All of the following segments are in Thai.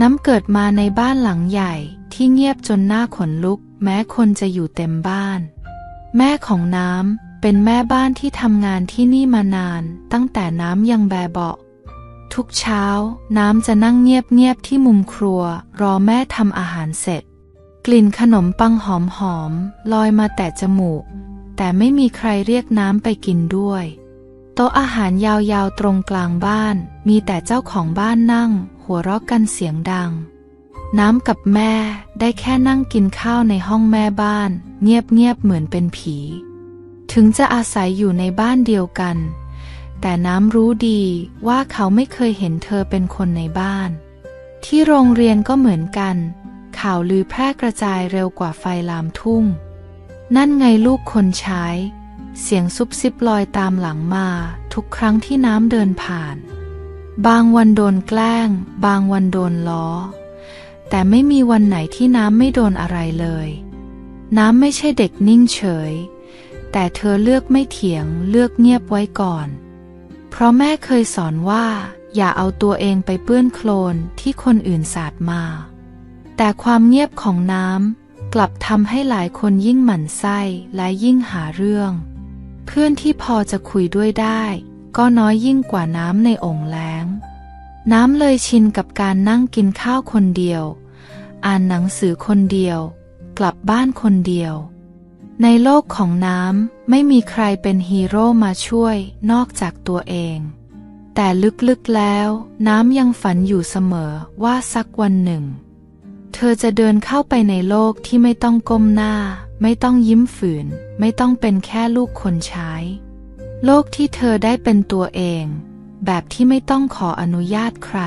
น้ำเกิดมาในบ้านหลังใหญ่ที่เงียบจนหน้าขนลุก แม้คนจะอยู่เต็มบ้าน แม่ของน้ำเป็นแม่บ้านที่ทำงานที่นี่มานาน ตั้งแต่น้ำยังแบเบาะทุกเช้า น้ำจะนั่งเงียบๆที่มุมครัว รอแม่ทำอาหารเสร็จ กลิ่นขนมปังหอมๆลอยมาแต่จมูก แต่ไม่มีใครเรียกน้ำไปกินด้วย โต๊ะอาหารยาวๆตรงกลางบ้าน มีแต่เจ้าของบ้านนั่ง หัวเราะกันเสียงดัง น้ำกับแม่ได้แค่นั่งกินข้าวในห้องแม่บ้าน เงียบๆเหมือนเป็นผี ถึงจะอาศัยอยู่ในบ้านเดียวกัน แต่น้ำรู้ดีว่าเขาไม่เคยเห็นเธอเป็นคนในบ้าน ที่โรงเรียนก็เหมือนกัน ข่าวลือแพร่กระจายเร็วกว่าไฟลามทุ่ง นั่นไงลูกคนใช้ เสียงซุบซิบลอยตามหลังมา ทุกครั้งที่น้ำเดินผ่าน บางวันโดนแกล้ง บางวันโดนล้อ แต่ไม่มีวันไหนที่น้ำไม่โดนอะไรเลย น้ำไม่ใช่เด็กนิ่งเฉย แต่เธอเลือกไม่เถียงเลือกเงียบไว้ก่อน เพราะแม่เคยสอนว่า อย่าเอาตัวเองไปเปื้อนโคลนที่คนอื่นสาดมา แต่ความเงียบของน้ำกลับทำให้หลายคนยิ่งหมั่นไส้และยิ่งหาเรื่อง เพื่อนที่พอจะคุยด้วยได้ ก็น้อยยิ่งกว่าน้ำในโองแล้ง น้ำเลยชินกับการนั่งกินข้าวคนเดียว อ่านหนังสือคนเดียว กลับบ้านคนเดียว ในโลกของน้ำไม่มีใครเป็นฮีโร่มาช่วยนอกจากตัวเอง แต่ลึกๆแล้ว น้ำยังฝันอยู่เสมอว่าสักวันหนึ่ง เธอจะเดินเข้าไปในโลกที่ไม่ต้องก้มหน้า ไม่ต้องยิ้มฝืน ไม่ต้องเป็นแค่ลูกคนใช้ โลกที่เธอได้เป็นตัวเอง แบบที่ไม่ต้องขออนุญาตใคร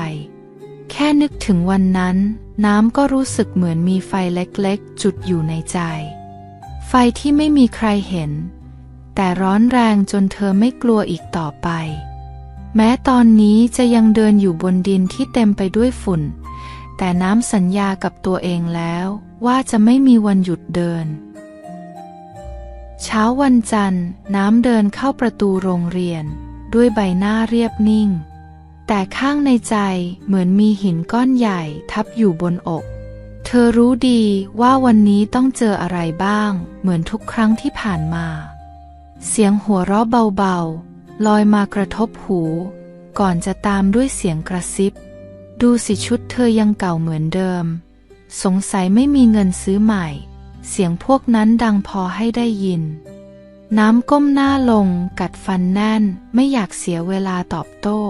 แค่นึกถึงวันนั้น น้ำก็รู้สึกเหมือนมีไฟเล็กๆ จุดอยู่ในใจ ไฟที่ไม่มีใครเห็น แต่ร้อนแรงจนเธอไม่กลัวอีกต่อไป แม้ตอนนี้จะยังเดินอยู่บนดินที่เต็มไปด้วยฝุ่น แต่น้ำสัญญากับตัวเองแล้วว่าจะไม่มีวันหยุดเดิน เช้าวันจันทร์น้ำเดินเข้าประตูโรงเรียน ด้วยใบหน้าเรียบนิ่ง แต่ข้างในใจเหมือนมีหินก้อนใหญ่ทับอยู่บนอก เธอรู้ดีว่าวันนี้ต้องเจออะไรบ้าง เหมือนทุกครั้งที่ผ่านมา เสียงหัวเราะเบาๆ ลอยมากระทบหู ก่อนจะตามด้วยเสียงกระซิบ ดูสิชุดเธอยังเก่าเหมือนเดิม สงสัยไม่มีเงินซื้อใหม่ เสียงพวกนั้นดังพอให้ได้ยิน น้ำก้มหน้าลงกัดฟันแน่นไม่อยากเสียเวลาตอบโต้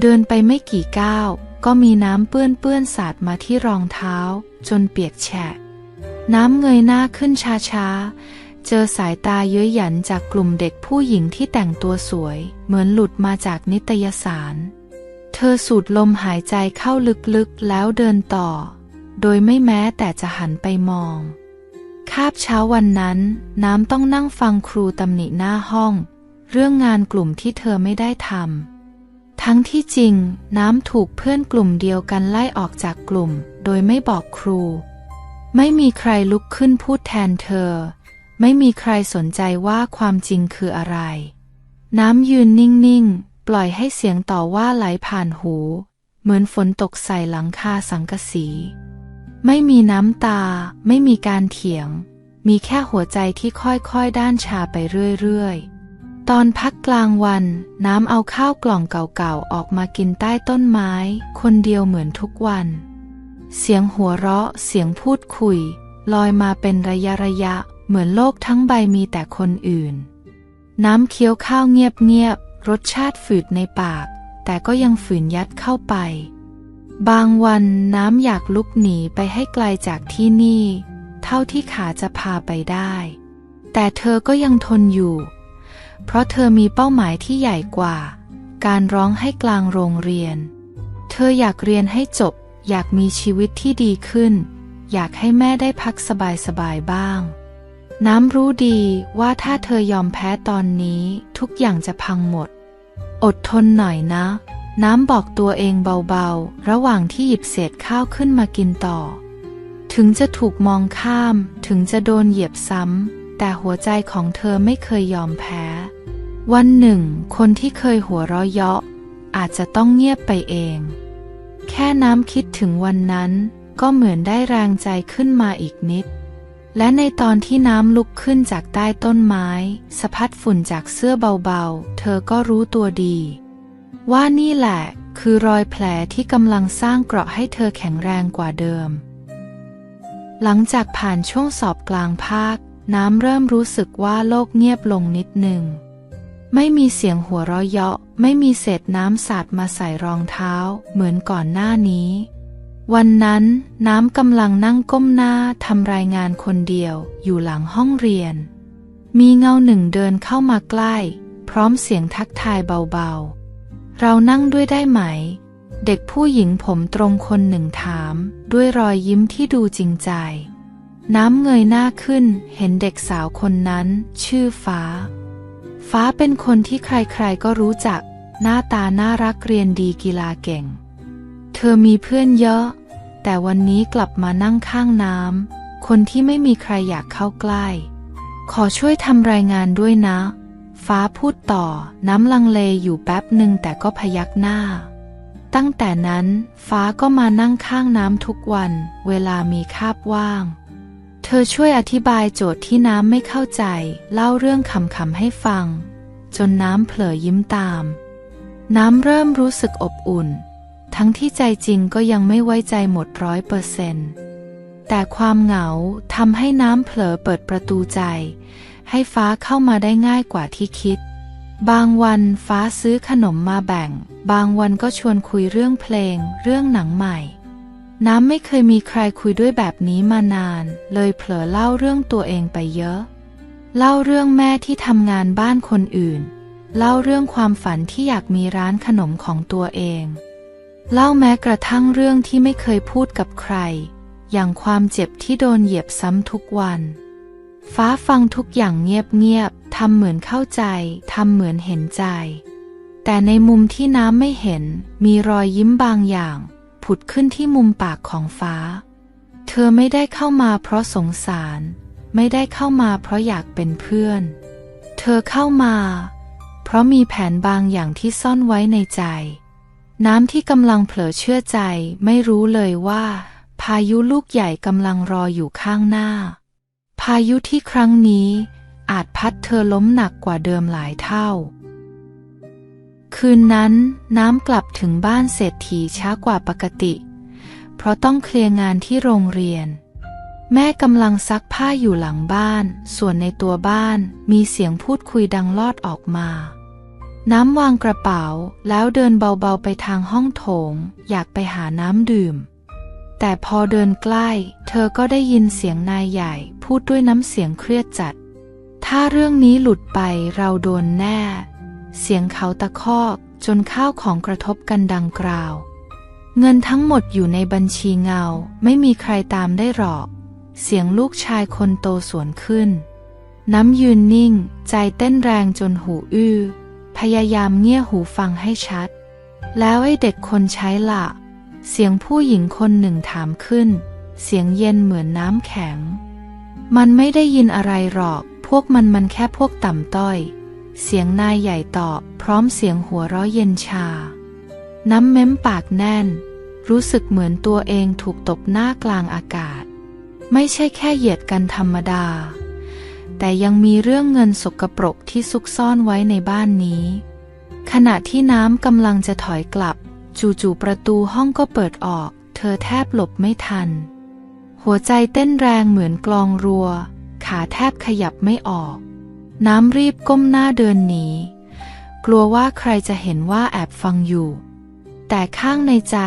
เดินไปไม่กี่ก้าว ก็มีน้ำเปื้อนเปื้อนสาดมาที่รองเท้า จนเปียกแฉะ น้ำเงยหน้าขึ้นช้าๆ เจอสายตาเย้ยหยันจากกลุ่มเด็กผู้หญิงที่แต่งตัวสวย เหมือนหลุดมาจากนิตยสาร เธอสูดลมหายใจเข้าลึกๆแล้วเดินต่อ โดยไม่แม้แต่จะหันไปมองาบเช้าวันนั้น น้ำต้องนั่งฟังครูตำหนิหน้าห้อง เรื่องงานกลุ่มที่เธอไม่ได้ทำทั้งที่จริง น้ำถูกเพื่อนกลุ่มเดียวกันไล่ออกจากกลุ่ม โดยไม่บอกครู ไม่มีใครลุกขึ้นพูดแทนเธอ ไม่มีใครสนใจว่าความจริงคืออะไร น้ำยืนนิ่ง ๆ ปล่อยให้เสียงต่อว่าไหลผ่านหู เหมือนฝนตกใส่หลังคาสังกะสี ไม่มีน้ำตา ไม่มีการเถียง มีแค่หัวใจที่ค่อยๆ ด้านชาไปเรื่อยๆ ตอนพักกลางวัน น้ำเอาข้าวกล่องเก่าๆ ออกมากินใต้ต้นไม้ คนเดียวเหมือนทุกวัน เสียงหัวเราะ เสียงพูดคุย ลอยมาเป็นระยะระยะ เหมือนโลกทั้งใบมีแต่คนอื่น น้ำเคี้ยวข้าวเงียบๆ รสชาติฝืดในปาก แต่ก็ยังฝืนยัดเข้าไป บางวันน้ำอยากลุกหนีไปให้ไกลจากที่นี่ เท่าที่ขาจะพาไปได้ แต่เธอก็ยังทนอยู่ เพราะเธอมีเป้าหมายที่ใหญ่กว่า การร้องให้กลางโรงเรียน เธออยากเรียนให้จบ อยากมีชีวิตที่ดีขึ้น อยากให้แม่ได้พักสบายๆบ้าง น้ำรู้ดีว่าถ้าเธอยอมแพ้ตอนนี้ทุกอย่างจะพังหมด อดทนหน่อยนะ น้ำบอกตัวเองเบาๆ ระหว่างที่หยิบเศษข้าวขึ้นมากินต่อ ถึงจะถูกมองข้าม ถึงจะโดนเหยียบซ้ำ แต่หัวใจของเธอไม่เคยยอมแพ้ วันหนึ่ง คนที่เคยหัวเราะเยาะ อาจจะต้องเงียบไปเอง แค่น้ำคิดถึงวันนั้น ก็เหมือนได้แรงใจขึ้นมาอีกนิด และในตอนที่น้ำลุกขึ้นจากใต้ต้นไม้ สะพัดฝุ่นจากเสื้อเบาๆ เธอก็รู้ตัวดี ว่านี่แหละคือรอยแผลที่กำลังสร้างเกราะให้เธอแข็งแรงกว่าเดิม หลังจากผ่านช่วงสอบกลางภาค น้ำเริ่มรู้สึกว่าโลกเงียบลงนิดหนึ่ง ไม่มีเสียงหัวเราะเยาะ ไม่มีเศษน้ำสาดมาใส่รองเท้า เหมือนก่อนหน้านี้ วันนั้นน้ำกำลังนั่งก้มหน้าทำรายงานคนเดียว อยู่หลังห้องเรียน มีเงาหนึ่งเดินเข้ามาใกล้ พร้อมเสียงทักทายเบาๆ เรานั่งด้วยได้ไหม เด็กผู้หญิงผมตรงคนหนึ่งถาม ด้วยรอยยิ้มที่ดูจริงใจ น้ำเงยหน้าขึ้นเห็นเด็กสาวคนนั้น ชื่อฟ้า ฟ้าเป็นคนที่ใครๆก็รู้จัก หน้าตาน่ารักเรียนดีกีฬาเก่ง เธอมีเพื่อนเยอะ แต่วันนี้กลับมานั่งข้างน้ำคนที่ไม่มีใครอยากเข้าใกล้ ขอช่วยทำรายงานด้วยนะ ฟ้าพูดต่อ น้ำลังเลอยู่แป๊บหนึ่งแต่ก็พยักหน้า ตั้งแต่นั้นฟ้าก็มานั่งข้างน้ำทุกวัน เวลามีคาบว่าง เธอช่วยอธิบายโจทย์ที่น้ำไม่เข้าใจ เล่าเรื่องขำๆให้ฟัง จนน้ำเผลอยิ้มตาม น้ำเริ่มรู้สึกอบอุ่น ทั้งที่ใจจริงก็ยังไม่ไว้ใจหมดร้อยเปอร์เซนต์แต่ความเหงาทำให้น้ำเผลอเปิดประตูใจ ให้ฟ้าเข้ามาได้ง่ายกว่าที่คิด บางวันฟ้าซื้อขนมมาแบ่ง บางวันก็ชวนคุยเรื่องเพลง เรื่องหนังใหม่ น้ำไม่เคยมีใครคุยด้วยแบบนี้มานาน เลยเผลอเล่าเรื่องตัวเองไปเยอะ เล่าเรื่องแม่ที่ทำงานบ้านคนอื่น เล่าเรื่องความฝันที่อยากมีร้านขนมของตัวเอง เล่าแม้กระทั่งเรื่องที่ไม่เคยพูดกับใคร อย่างความเจ็บที่โดนเหยียบซ้ำทุกวัน ฟ้าฟังทุกอย่างเงียบๆทำเหมือนเข้าใจ ทำเหมือนเห็นใจ แต่ในมุมที่น้ำไม่เห็น มีรอยยิ้มบางอย่าง ผุดขึ้นที่มุมปากของฟ้า เธอไม่ได้เข้ามาเพราะสงสาร ไม่ได้เข้ามาเพราะอยากเป็นเพื่อน เธอเข้ามา เพราะมีแผนบางอย่างที่ซ่อนไว้ในใจ น้ำที่กำลังเผลอเชื่อใจ ไม่รู้เลยว่า พายุลูกใหญ่กำลังรออยู่ข้างหน้า พายุที่ครั้งนี้อาจพัดเธอล้มหนักกว่าเดิมหลายเท่า คืนนั้นน้ำกลับถึงบ้านเศรษฐีช้ากว่าปกติ เพราะต้องเคลียร์งานที่โรงเรียน แม่กำลังซักผ้าอยู่หลังบ้าน ส่วนในตัวบ้านมีเสียงพูดคุยดังลอดออกมา น้ำวางกระเป๋าแล้วเดินเบาๆไปทางห้องโถง อยากไปหาน้ำดื่ม แต่พอเดินใกล้ เธอก็ได้ยินเสียงนายใหญ่ พูดด้วยน้ำเสียงเครียดจัด ถ้าเรื่องนี้หลุดไปเราโดนแน่ เสียงเขาตะคอกจนข้าวของกระทบกันดังกราว เงินทั้งหมดอยู่ในบัญชีเงา ไม่มีใครตามได้หรอก เสียงลูกชายคนโตสวนขึ้น น้ำยืนนิ่ง ใจเต้นแรงจนหูอื้อ พยายามเงี่ยหูฟังให้ชัด แล้วไอ้เด็กคนใช้ละ เสียงผู้หญิงคนหนึ่งถามขึ้น เสียงเย็นเหมือนน้ำแข็ง มันไม่ได้ยินอะไรหรอก พวกมันมันแค่พวกต่ำต้อย เสียงนายใหญ่ตอบ พร้อมเสียงหัวเราะเย็นชา น้ำเม้มปากแน่น รู้สึกเหมือนตัวเองถูกตบหน้ากลางอากาศ ไม่ใช่แค่เหยียดกันธรรมดา แต่ยังมีเรื่องเงินสกปรกที่ซุกซ่อนไว้ในบ้านนี้ ขณะที่น้ำกำลังจะถอยกลับ จู่ๆประตูห้องก็เปิดออก เธอแทบหลบไม่ทัน หัวใจเต้นแรงเหมือนกลองรัว ขาแทบขยับไม่ออก น้ำรีบก้มหน้าเดินหนี กลัวว่าใครจะเห็นว่าแอบฟังอยู่ แต่ข้างในใจ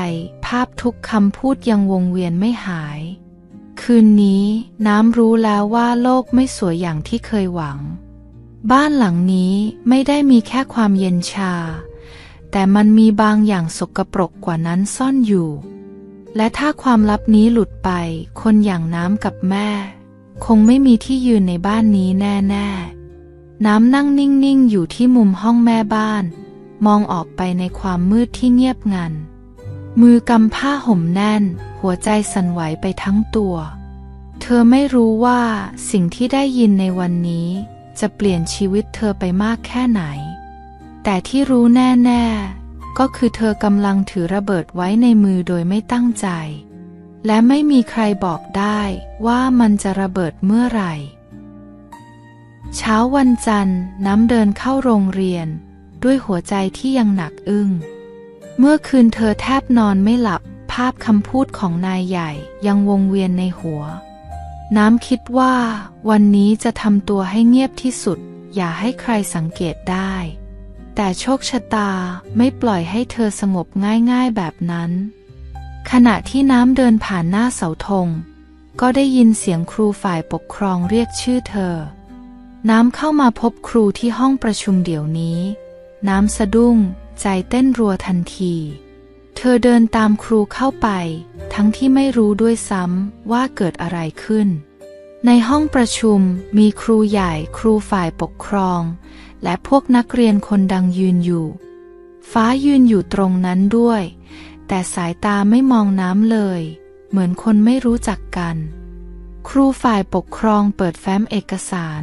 ภาพทุกคำพูดยังวงเวียนไม่หาย คืนนี้น้ำรู้แล้วว่าโลกไม่สวยอย่างที่เคยหวัง บ้านหลังนี้ไม่ได้มีแค่ความเย็นชา แต่มันมีบางอย่างสกปรกกว่านั้นซ่อนอยู่ และถ้าความลับนี้หลุดไป คนอย่างน้ำกับแม่ คงไม่มีที่ยืนในบ้านนี้แน่ๆ น้ำนั่งนิ่งๆ อยู่ที่มุมห้องแม่บ้าน มองออกไปในความมืดที่เงียบงัน มือกำผ้าห่มแน่น หัวใจสั่นไหวไปทั้งตัว เธอไม่รู้ว่าสิ่งที่ได้ยินในวันนี้ จะเปลี่ยนชีวิตเธอไปมากแค่ไหน แต่ที่รู้แน่ก็คือเธอกำลังถือระเบิดไว้ในมือโดยไม่ตั้งใจ และไม่มีใครบอกได้ว่ามันจะระเบิดเมื่อไหร่ เช้าวันจันทร์น้ำเดินเข้าโรงเรียน ด้วยหัวใจที่ยังหนักอึ้ง เมื่อคืนเธอแทบนอนไม่หลับภาพคำพูดของนายใหญ่ยังวงเวียนในหัว น้ำคิดว่าวันนี้จะทำตัวให้เงียบที่สุด อย่าให้ใครสังเกตได้ แต่โชคชะตาไม่ปล่อยให้เธอสงบง่ายๆแบบนั้น ขณะที่น้ำเดินผ่านหน้าเสาธง ก็ได้ยินเสียงครูฝ่ายปกครองเรียกชื่อเธอ น้ำเข้ามาพบครูที่ห้องประชุมเดี๋ยวนี้ น้ำสะดุ้ง ใจเต้นรัวทันที เธอเดินตามครูเข้าไป ทั้งที่ไม่รู้ด้วยซ้ำว่าเกิดอะไรขึ้น ในห้องประชุมมีครูใหญ่ครูฝ่ายปกครอง และพวกนักเรียนคนดังยืนอยู่ ฟ้ายืนอยู่ตรงนั้นด้วย แต่สายตาไม่มองน้ำเลย เหมือนคนไม่รู้จักกัน ครูฝ่ายปกครองเปิดแฟ้มเอกสาร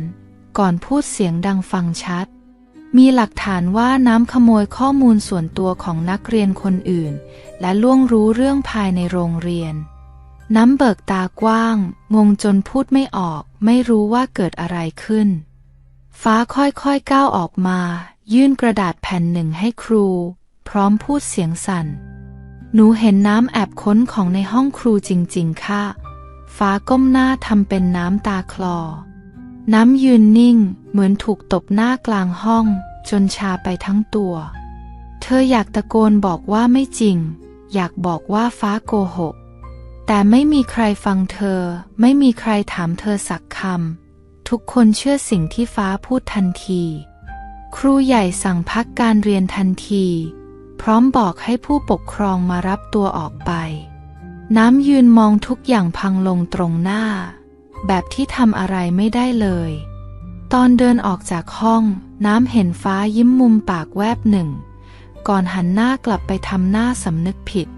ก่อนพูดเสียงดังฟังชัด มีหลักฐานว่าน้ำขโมยข้อมูลส่วนตัวของนักเรียนคนอื่น และล่วงรู้เรื่องภายในโรงเรียน น้ำเบิกตากว้าง งงจนพูดไม่ออก ไม่รู้ว่าเกิดอะไรขึ้น ฟ้าค่อยๆก้าวออกมา ยื่นกระดาษแผ่นหนึ่งให้ครู พร้อมพูดเสียงสั่น หนูเห็นน้ำแอบค้นของในห้องครูจริง ๆ ค่ะ ฟ้าก้มหน้าทำเป็นน้ำตาคลอ น้ำยืนนิ่ง เหมือนถูกตบหน้ากลางห้อง จนชาไปทั้งตัว เธออยากตะโกนบอกว่าไม่จริง อยากบอกว่าฟ้าโกหก แต่ไม่มีใครฟังเธอ ไม่มีใครถามเธอสักคำ ทุกคนเชื่อสิ่งที่ฟ้าพูดทันที ครูใหญ่สั่งพักการเรียนทันที พร้อมบอกให้ผู้ปกครองมารับตัวออกไป น้ำยืนมองทุกอย่างพังลงตรงหน้า แบบที่ทำอะไรไม่ได้เลย ตอนเดินออกจากห้อง น้ำเห็นฟ้ายิ้มมุมปากแวบหนึ่ง ก่อนหันหน้ากลับไปทำหน้าสำนึกผิด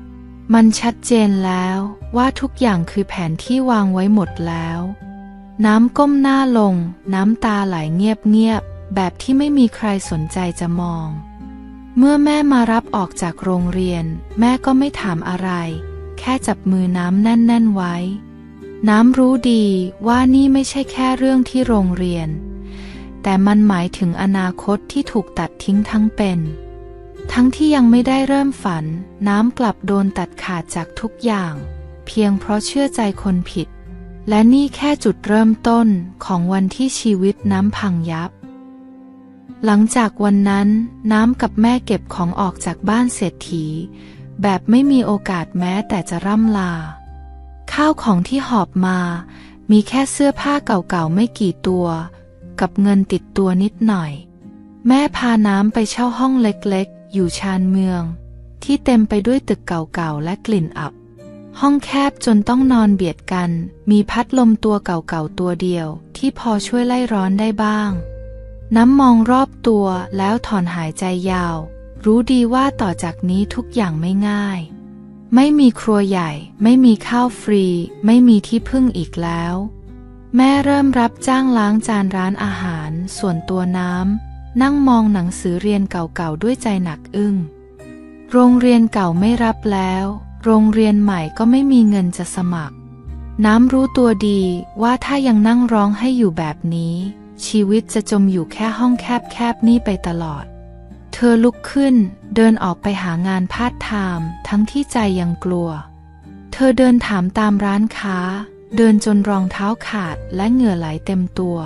มันชัดเจนแล้วว่าทุกอย่างคือแผนที่วางไว้หมดแล้ว น้ำก้มหน้าลง น้ำตาไหลเงียบๆ แบบที่ไม่มีใครสนใจจะมอง เมื่อแม่มารับออกจากโรงเรียน แม่ก็ไม่ถามอะไร แค่จับมือน้ำแน่นๆไว้ น้ำรู้ดีว่านี่ไม่ใช่แค่เรื่องที่โรงเรียน แต่มันหมายถึงอนาคตที่ถูกตัดทิ้งทั้งเป็น ทั้งที่ยังไม่ได้เริ่มฝัน น้ำกลับโดนตัดขาดจากทุกอย่าง เพียงเพราะเชื่อใจคนผิด และนี่แค่จุดเริ่มต้นของวันที่ชีวิตน้ำพังยับ หลังจากวันนั้น น้ำกับแม่เก็บของออกจากบ้านเศรษฐี แบบไม่มีโอกาสแม้แต่จะร่ำลา ข้าวของที่หอบมา มีแค่เสื้อผ้าเก่าๆไม่กี่ตัว กับเงินติดตัวนิดหน่อย แม่พาน้ำไปเช่าห้องเล็กๆ อยู่ชานเมือง ที่เต็มไปด้วยตึกเก่าๆและกลิ่นอับ ห้องแคบจนต้องนอนเบียดกัน มีพัดลมตัวเก่าๆตัวเดียว ที่พอช่วยไล่ร้อนได้บ้าง น้ำมองรอบตัวแล้วถอนหายใจยาว รู้ดีว่าต่อจากนี้ทุกอย่างไม่ง่าย ไม่มีครัวใหญ่ ไม่มีข้าวฟรี ไม่มีที่พึ่งอีกแล้วแม่เริ่มรับจ้างล้างจานร้านอาหาร ส่วนตัวน้ำ นั่งมองหนังสือเรียนเก่าๆด้วยใจหนักอึ้ง โรงเรียนเก่าไม่รับแล้ว โรงเรียนใหม่ก็ไม่มีเงินจะสมัคร น้ำรู้ตัวดีว่าถ้ายังนั่งร้องให้อยู่แบบนี้ ชีวิตจะจมอยู่แค่ห้องแคบๆนี่ไปตลอด เธอลุกขึ้นเดินออกไปหางานพาดไทม์ทั้งที่ใจยังกลัว เธอเดินถามตามร้านค้า เดินจนรองเท้าขาดและเหงื่อไหลเต็มตัว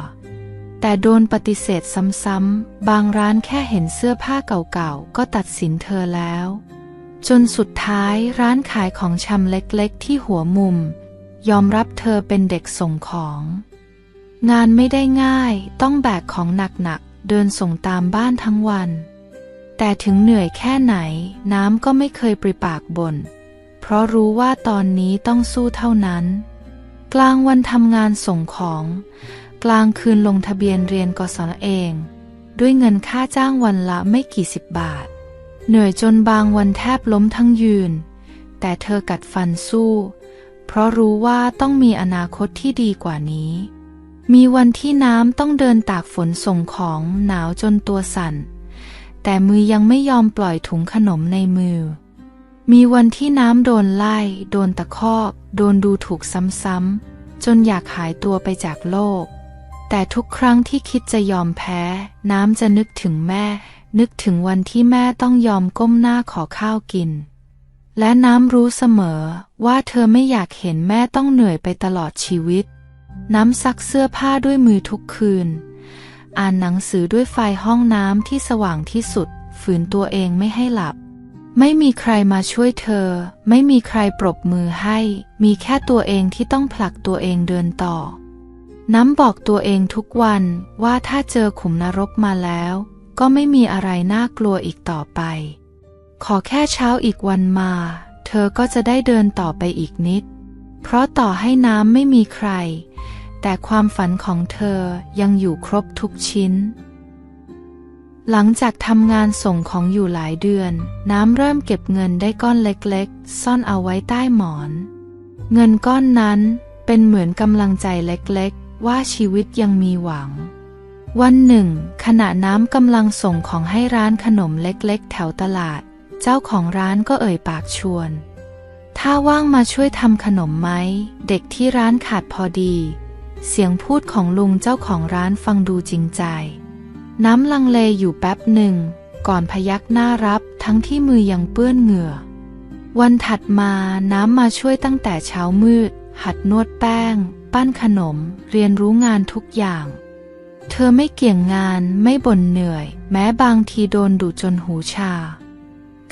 แต่โดนปฏิเสธซ้ำๆ บางร้านแค่เห็นเสื้อผ้าเก่าๆ ก็ตัดสินเธอแล้ว จนสุดท้ายร้านขายของชำเล็กๆ ที่หัวมุม ยอมรับเธอเป็นเด็กส่งของ งานไม่ได้ง่ายต้องแบกของหนักๆ เดินส่งตามบ้านทั้งวัน แต่ถึงเหนื่อยแค่ไหนน้ำก็ไม่เคยปริปากบน่น เพราะรู้ว่าตอนนี้ต้องสู้เท่านั้น กลางวันทำงานส่งของ กลางคืนลงทะเบียนเรียนกศนเอง ด้วยเงินค่าจ้างวันละไม่กี่สิบบาท เหนื่อยจนบางวันแทบล้มทั้งยืน แต่เธอกัดฟันสู้ เพราะรู้ว่าต้องมีอนาคตที่ดีกว่านี้ มีวันที่น้ำต้องเดินตากฝนส่งของหนาวจนตัวสั่น แต่มือยังไม่ยอมปล่อยถุงขนมในมือ มีวันที่น้ำโดนไล่ โดนตะคอก โดนดูถูกซ้ำๆจนอยากหายตัวไปจากโลก แต่ทุกครั้งที่คิดจะยอมแพ้ น้ำจะนึกถึงแม่ นึกถึงวันที่แม่ต้องยอมก้มหน้าขอข้าวกิน และน้ำรู้เสมอว่าเธอไม่อยากเห็นแม่ต้องเหนื่อยไปตลอดชีวิต น้ำซักเสื้อผ้าด้วยมือทุกคืน อ่านหนังสือด้วยไฟห้องน้ำที่สว่างที่สุด ฝืนตัวเองไม่ให้หลับ ไม่มีใครมาช่วยเธอ ไม่มีใครปรบมือให้ มีแค่ตัวเองที่ต้องผลักตัวเองเดินต่อ น้ำบอกตัวเองทุกวันว่าถ้าเจอขุมนรกมาแล้ว ก็ไม่มีอะไรน่ากลัวอีกต่อไป ขอแค่เช้าอีกวันมา เธอก็จะได้เดินต่อไปอีกนิด เพราะต่อให้น้ำไม่มีใคร แต่ความฝันของเธอยังอยู่ครบทุกชิ้น หลังจากทำงานส่งของอยู่หลายเดือน น้ำเริ่มเก็บเงินได้ก้อนเล็กๆ ซ่อนเอาไว้ใต้หมอน เงินก้อนนั้นเป็นเหมือนกำลังใจเล็กๆ ว่าชีวิตยังมีหวัง วันหนึ่ง ขณะน้ำกำลังส่งของให้ร้านขนมเล็กๆ แถวตลาด เจ้าของร้านก็เอ่ยปากชวน ถ้าว่างมาช่วยทำขนมไหม เด็กที่ร้านขาดพอดี เสียงพูดของลุงเจ้าของร้านฟังดูจริงใจ น้ำลังเลอยู่แป๊บหนึ่ง ก่อนพยักหน้ารับทั้งที่มือยังเปื้อนเหงื่อ วันถัดมาน้ำมาช่วยตั้งแต่เช้ามืด หัดนวดแป้ง ปั้นขนม เรียนรู้งานทุกอย่าง เธอไม่เกี่ยงงานไม่บ่นเหนื่อย แม้บางทีโดนดุจนหูชา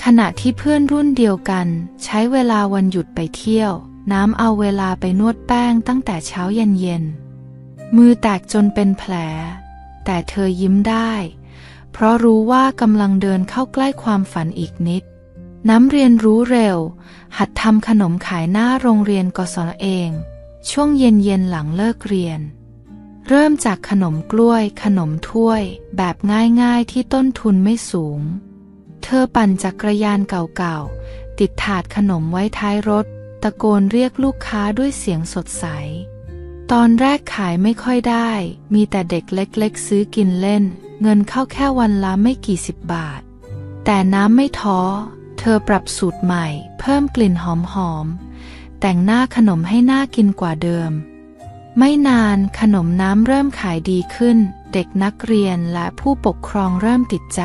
ขณะที่เพื่อนรุ่นเดียวกัน ใช้เวลาวันหยุดไปเที่ยว น้ำเอาเวลาไปนวดแป้งตั้งแต่เช้าเย็นเย็น มือแตกจนเป็นแผล แต่เธอยิ้มได้ เพราะรู้ว่ากำลังเดินเข้าใกล้ความฝันอีกนิดน้ำเรียนรู้เร็ว หัดทำขนมขายหน้าโรงเรียนกศนเอง ช่วงเย็นๆหลังเลิกเรียน เริ่มจากขนมกล้วย ขนมถ้วย แบบง่ายๆที่ต้นทุนไม่สูง เธอปั่นจักรยานเก่าๆ ติดถาดขนมไว้ท้ายรถ ตะโกนเรียกลูกค้าด้วยเสียงสดใส ตอนแรกขายไม่ค่อยได้ มีแต่เด็กเล็กๆ ซื้อกินเล่น เงินเข้าแค่วันละไม่กี่สิบบาท แต่น้ำไม่ท้อ เธอปรับสูตรใหม่ เพิ่มกลิ่นหอมๆ แต่งหน้าขนมให้หน่ากินกว่าเดิม ไม่นานขนมน้ำเริ่มขายดีขึ้น เด็กนักเรียนและผู้ปกครองเริ่มติดใจ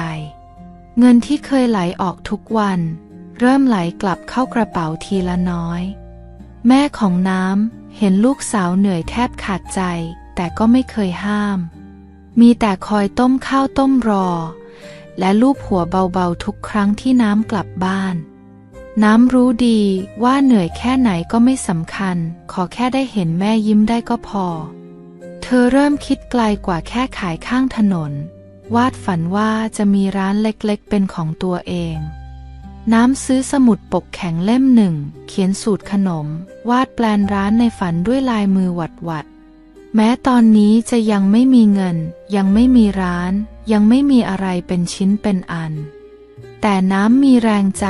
เงินที่เคยไหลออกทุกวัน เริ่มไหลกลับเข้ากระเป๋าทีละน้อย แม่ของน้ำเห็นลูกสาวเหนื่อยแทบขาดใจ แต่ก็ไม่เคยห้าม มีแต่คอยต้มข้าวต้มรอ และลูบหัวเบาๆทุกครั้งที่น้ำกลับบ้าน น้ำรู้ดีว่าเหนื่อยแค่ไหนก็ไม่สำคัญ ขอแค่ได้เห็นแม่ยิ้มได้ก็พอ เธอเริ่มคิดไกลกว่าแค่ขายข้างถนน วาดฝันว่าจะมีร้านเล็กๆ เป็นของตัวเอง น้ำซื้อสมุดปกแข็งเล่มหนึ่ง เขียนสูตรขนม วาดแปลนร้านในฝันด้วยลายมือหวัดหวัดๆแม้ตอนนี้จะยังไม่มีเงิน ยังไม่มีร้าน ยังไม่มีอะไรเป็นชิ้นเป็นอัน แต่น้ำมีแรงใจ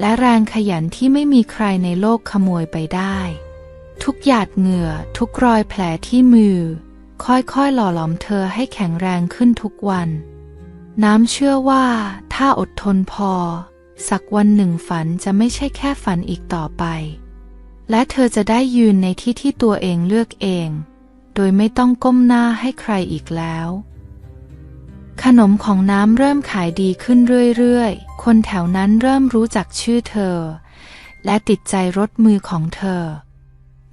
และแรงขยันที่ไม่มีใครในโลกขโมยไปได้ ทุกหยาดเหงื่อ ทุกรอยแผลที่มือ ค่อยๆ หล่อหลอมเธอให้แข็งแรงขึ้นทุกวัน น้ำเชื่อว่าถ้าอดทนพอ สักวันหนึ่งฝันจะไม่ใช่แค่ฝันอีกต่อไป และเธอจะได้ยืนในที่ที่ตัวเองเลือกเอง โดยไม่ต้องก้มหน้าให้ใครอีกแล้ว ขนมของน้ำเริ่มขายดีขึ้นเรื่อยๆ คนแถวนั้นเริ่มรู้จักชื่อเธอ และติดใจรถมือของเธอ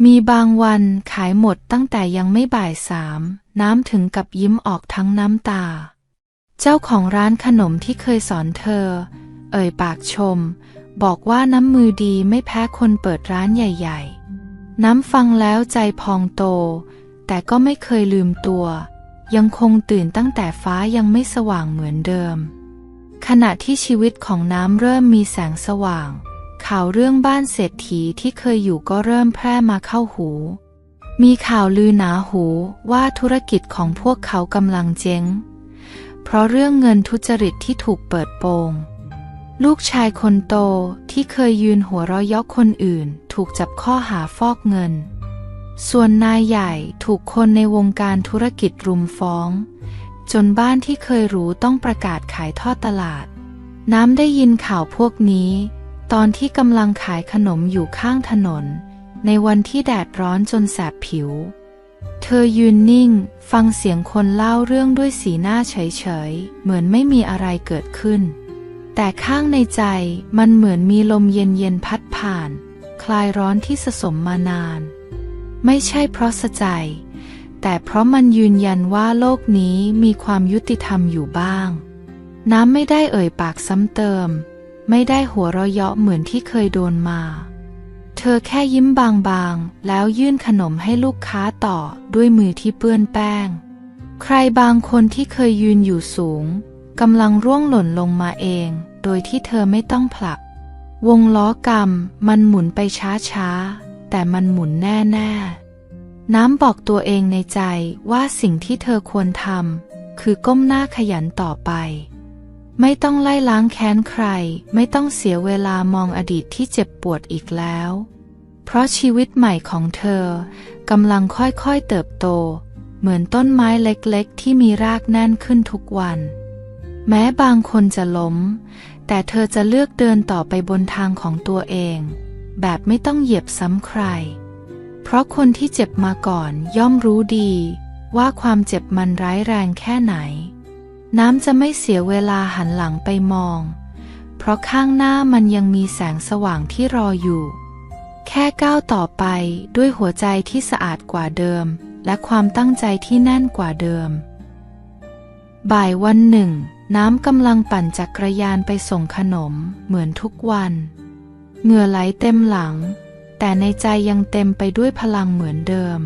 มีบางวันขายหมดตั้งแต่ยังไม่บ่ายสาม น้ำถึงกับยิ้มออกทั้งน้ำตา เจ้าของร้านขนมที่เคยสอนเธอ เอ่ยปากชม บอกว่าน้ำมือดีไม่แพ้คนเปิดร้านใหญ่ ๆ น้ำฟังแล้วใจพองโต แต่ก็ไม่เคยลืมตัว ยังคงตื่นตั้งแต่ฟ้ายังไม่สว่างเหมือนเดิม ขณะที่ชีวิตของน้ำเริ่มมีแสงสว่าง ข่าวเรื่องบ้านเศรษฐีที่เคยอยู่ก็เริ่มแพร่มาเข้าหู มีข่าวลือหนาหูว่าธุรกิจของพวกเขากำลังเจ๊ง เพราะเรื่องเงินทุจริตที่ถูกเปิดโปงลูกชายคนโตที่เคยยืนหัวเราะยาะคนอื่น ถูกจับข้อหาฟอกเงิน ส่วนนายใหญ่ถูกคนในวงการธุรกิจรุมฟ้อง จนบ้านที่เคยหรู้ต้องประกาศขายทอดตลาด น้ำได้ยินข่าวพวกนี้ ตอนที่กำลังขายขนมอยู่ข้างถนน ในวันที่แดดร้อนจนแสบผิว เธอยืนนิ่ง ฟังเสียงคนเล่าเรื่องด้วยสีหน้าเฉยๆ เหมือนไม่มีอะไรเกิดขึ้น แต่ข้างในใจมันเหมือนมีลมเย็นๆพัดผ่าน คลายร้อนที่สะสมมานาน ไม่ใช่เพราะสะใจ แต่เพราะมันยืนยันว่าโลกนี้มีความยุติธรรมอยู่บ้าง น้ำไม่ได้เอ่ยปากซ้ำเติม ไม่ได้หัวเราะเยาะเหมือนที่เคยโดนมา เธอแค่ยิ้มบางๆ แล้วยื่นขนมให้ลูกค้าต่อด้วยมือที่เปื้อนแป้ง ใครบางคนที่เคยยืนอยู่สูงกำลังร่วงหล่นลงมาเอง โดยที่เธอไม่ต้องผลัก วงล้อกรรมมันหมุนไปช้าๆ แต่มันหมุนแน่ๆ น้ำบอกตัวเองในใจว่าสิ่งที่เธอควรทำคือก้มหน้าขยันต่อไป ไม่ต้องไล่ล้างแค้นใคร ไม่ต้องเสียเวลามองอดีตที่เจ็บปวดอีกแล้ว เพราะชีวิตใหม่ของเธอกำลังค่อยๆเติบโต เหมือนต้นไม้เล็กๆ ที่มีรากแน่นขึ้นทุกวัน แม้บางคนจะล้ม แต่เธอจะเลือกเดินต่อไปบนทางของตัวเอง แบบไม่ต้องเหยียบซ้ำใคร เพราะคนที่เจ็บมาก่อนย่อมรู้ดี ว่าความเจ็บมันร้ายแรงแค่ไหน น้ำจะไม่เสียเวลาหันหลังไปมอง เพราะข้างหน้ามันยังมีแสงสว่างที่รออยู่ แค่ก้าวต่อไปด้วยหัวใจที่สะอาดกว่าเดิม และความตั้งใจที่แน่นกว่าเดิม บ่ายวันหนึ่ง น้ำกำลังปั่นจักรยานไปส่งขนมเหมือนทุกวัน เหงื่อไหลเต็มหลัง แต่ในใจยังเต็มไปด้วยพลังเหมือนเดิม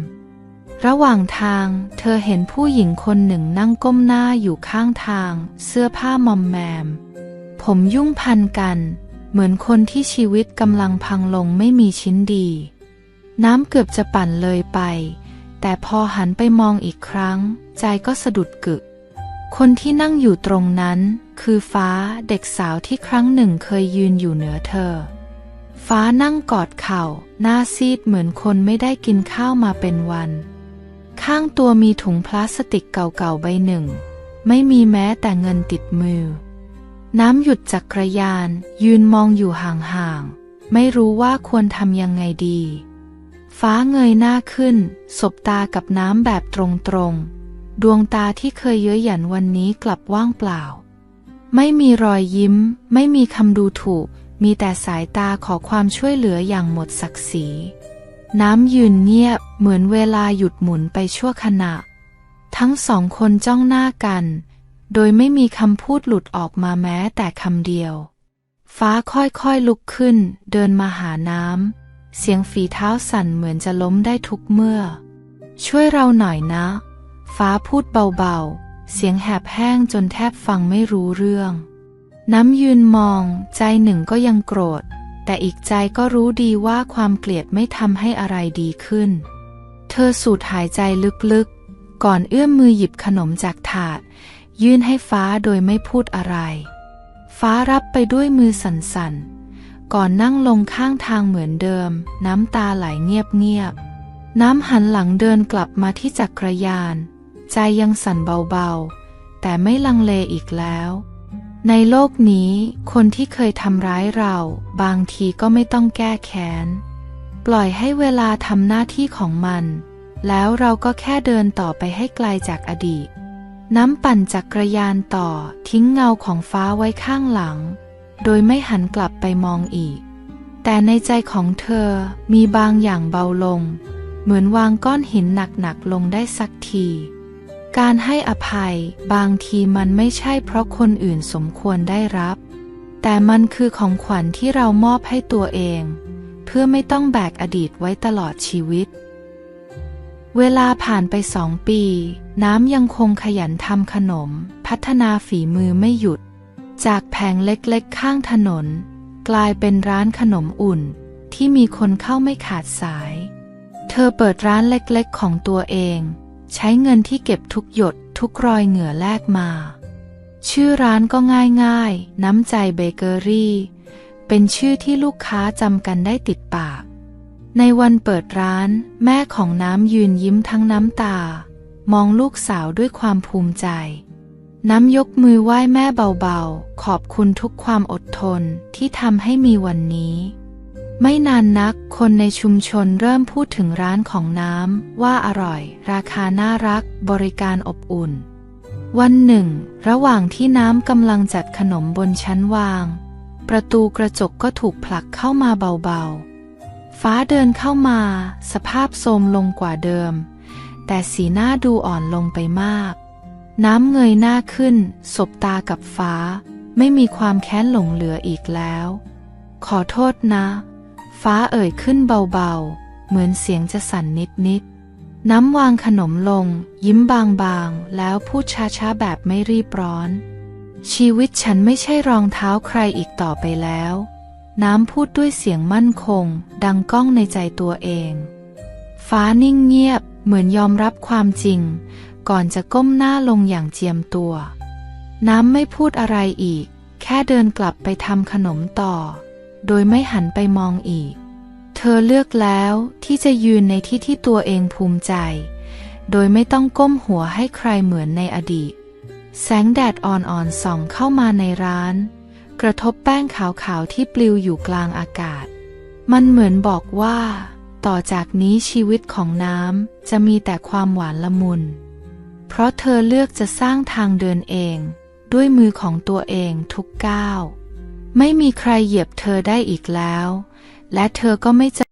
ระหว่างทางเธอเห็นผู้หญิงคนหนึ่งนั่งก้มหน้าอยู่ข้างทาง เสื้อผ้ามอมแมม ผมยุ่งพันกัน เหมือนคนที่ชีวิตกำลังพังลงไม่มีชิ้นดี น้ำเกือบจะปั่นเลยไป แต่พอหันไปมองอีกครั้ง ใจก็สะดุดกึกคนที่นั่งอยู่ตรงนั้น คือฟ้าเด็กสาวที่ครั้งหนึ่งเคยยืนอยู่เหนือเธอ ฟ้านั่งกอดเข่า หน้าซีดเหมือนคนไม่ได้กินข้าวมาเป็นวัน ข้างตัวมีถุงพลาสติกเก่าๆใบหนึ่ง ไม่มีแม้แต่เงินติดมือ น้ำหยุดจักรยาน ยืนมองอยู่ห่างๆ ไม่รู้ว่าควรทำยังไงดี ฟ้าเงยหน้าขึ้น สบตากับน้ำแบบตรงๆ ดวงตาที่เคยเย้ยหยันวันนี้กลับว่างเปล่า ไม่มีรอยยิ้ม ไม่มีคำดูถูก มีแต่สายตาขอความช่วยเหลืออย่างหมดศักดิ์ศรี น้ำยืนเงียบเหมือนเวลาหยุดหมุนไปชั่วขณะ ทั้งสองคนจ้องหน้ากัน โดยไม่มีคำพูดหลุดออกมาแม้แต่คำเดียว ฟ้าค่อยๆลุกขึ้น เดินมาหาน้ำ เสียงฝีเท้าสั่นเหมือนจะล้มได้ทุกเมื่อ ช่วยเราหน่อยนะ ฟ้าพูดเบาๆ เสียงแหบแห้งจนแทบฟังไม่รู้เรื่อง น้ำยืนมอง ใจหนึ่งก็ยังโกรธ แต่อีกใจก็รู้ดีว่าความเกลียดไม่ทำให้อะไรดีขึ้น เธอสูดหายใจลึกๆ ก่อนเอื้อมมือหยิบขนมจากถาด ยื่นให้ฟ้าโดยไม่พูดอะไร ฟ้ารับไปด้วยมือสั่นๆ ก่อนนั่งลงข้างทางเหมือนเดิม น้ำตาไหลเงียบๆ น้ำหันหลังเดินกลับมาที่จักรยาน ใจยังสั่นเบาๆ แต่ไม่ลังเลอีกแล้ว ในโลกนี้คนที่เคยทำร้ายเรา บางทีก็ไม่ต้องแก้แค้น ปล่อยให้เวลาทำหน้าที่ของมัน แล้วเราก็แค่เดินต่อไปให้ไกลจากอดีต น้ำปั่นจักรยานต่อทิ้งเงาของฟ้าไว้ข้างหลัง โดยไม่หันกลับไปมองอีก แต่ในใจของเธอมีบางอย่างเบาลง เหมือนวางก้อนหินหนักๆลงได้สักที การให้อภัยบางทีมันไม่ใช่เพราะคนอื่นสมควรได้รับ แต่มันคือของขวัญที่เรามอบให้ตัวเอง เพื่อไม่ต้องแบกอดีตไว้ตลอดชีวิต เวลาผ่านไปสองปี น้ำยังคงขยันทำขนม พัฒนาฝีมือไม่หยุด จากแผงเล็กๆ ข้างถนน กลายเป็นร้านขนมอุ่นที่มีคนเข้าไม่ขาดสาย เธอเปิดร้านเล็กๆ ของตัวเอง ใช้เงินที่เก็บทุกหยดทุกรอยเหงื่อแลกมา ชื่อร้านก็ง่ายๆ น้ำใจเบเกอรี่ เป็นชื่อที่ลูกค้าจำกันได้ติดปาก ในวันเปิดร้าน แม่ของน้ำยืนยิ้มทั้งน้ำตา มองลูกสาวด้วยความภูมิใจ น้ำยกมือไหว้แม่เบาๆ ขอบคุณทุกความอดทนที่ทำให้มีวันนี้ ไม่นานนัก คนในชุมชนเริ่มพูดถึงร้านของน้ำว่าอร่อย ราคาน่ารัก บริการอบอุ่น วันหนึ่ง ระหว่างที่น้ำกำลังจัดขนมบนชั้นวาง ประตูกระจกก็ถูกผลักเข้ามาเบาๆ ฟ้าเดินเข้ามา สภาพโทรมลงกว่าเดิม แต่สีหน้าดูอ่อนลงไปมาก น้ำเงยหน้าขึ้น สบตากับฟ้า ไม่มีความแค้นหลงเหลืออีกแล้ว ขอโทษนะ ฟ้าเอ่ยขึ้นเบาๆ เหมือนเสียงจะสั่นนิดๆ น้ำวางขนมลง ยิ้มบางๆ แล้วพูดช้าๆ แบบไม่รีบร้อน ชีวิตฉันไม่ใช่รองเท้าใครอีกต่อไปแล้ว น้ำพูดด้วยเสียงมั่นคง ดังก้องในใจตัวเอง ฟ้านิ่งเงียบ เหมือนยอมรับความจริง ก่อนจะก้มหน้าลงอย่างเจียมตัว น้ำไม่พูดอะไรอีก แค่เดินกลับไปทำขนมต่อ โดยไม่หันไปมองอีก เธอเลือกแล้วที่จะยืนในที่ที่ตัวเองภูมิใจ โดยไม่ต้องก้มหัวให้ใครเหมือนในอดีต แสงแดดอ่อนๆส่องเข้ามาในร้าน กระทบแป้งขาวๆที่ปลิวอยู่กลางอากาศ มันเหมือนบอกว่า ต่อจากนี้ชีวิตของน้ำจะมีแต่ความหวานละมุน เพราะเธอเลือกจะสร้างทางเดินเอง ด้วยมือของตัวเองทุกก้าว ไม่มีใครเหยียบเธอได้อีกแล้ว และเธอก็ไม่จะ